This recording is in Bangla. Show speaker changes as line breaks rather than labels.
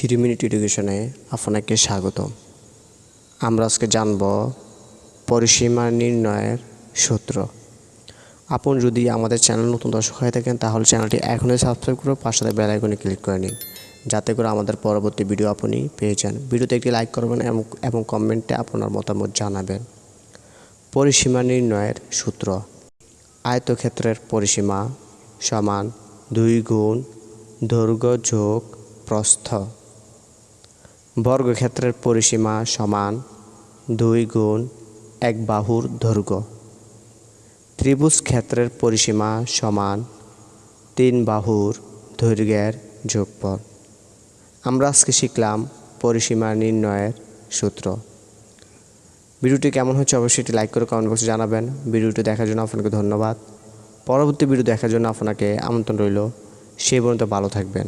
থ্রি মিনিট এডুকেশনে আপনাকে স্বাগত আমরা আজকে জানব পরিসীমা নির্ণয়ের সূত্র। আপন যদি আমাদের চ্যানেল নতুন দর্শক হয়ে থাকেন, তাহলে চ্যানেলটি এখনই সাবস্ক্রাইব করে পাশে বেল আইকনে ক্লিক করে নিন, যাতে করে আমাদের পরবর্তী ভিডিও আপনি পেয়ে যান। ভিডিওতে একটি লাইক করবেন এবং এবং কমেন্টে আপনার মতামত জানাবেন। পরিসীমা নির্ণয়ের সূত্র। আয়তক্ষেত্রের পরিসীমা সমান দুই গুণ দৈর্ঘ্য যোগ প্রস্থ। বর্গক্ষেত্রের পরিসীমা সমান দুই গুণ এক বাহুর দৈর্ঘ্য। ত্রিভুজ ক্ষেত্রের পরিসীমা সমান তিন বাহুর দৈর্ঘ্যের যোগফল। আমরা আজকে শিখলাম পরিসীমা নির্ণয়ের সূত্র। ভিডিওটি কেমন হচ্ছে অবশ্যই এটি লাইক করে কমেন্ট বক্সে জানাবেন। ভিডিওটি দেখার জন্য আপনাকে ধন্যবাদ। পরবর্তী ভিডিও দেখার জন্য আপনাকে আমন্ত্রণ রইল। সেই পর্যন্ত ভালো থাকবেন।